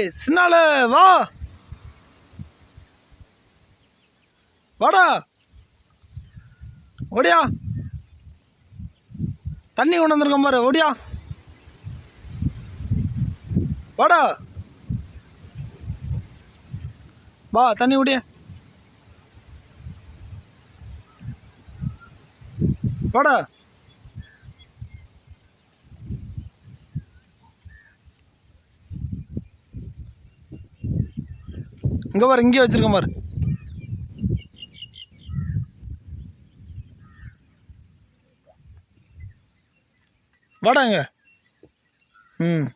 சின்னால வா. வாடா. ஓடியா. தண்ணி கொண்டு வந்திருக்கேன் பாரு ஓடியா. வாடா. வா தண்ணி ஓடிய வாடா. இங்கே பாரு இங்கேயே வச்சுருக்கேன் பாரு. வாடாங்க ம்.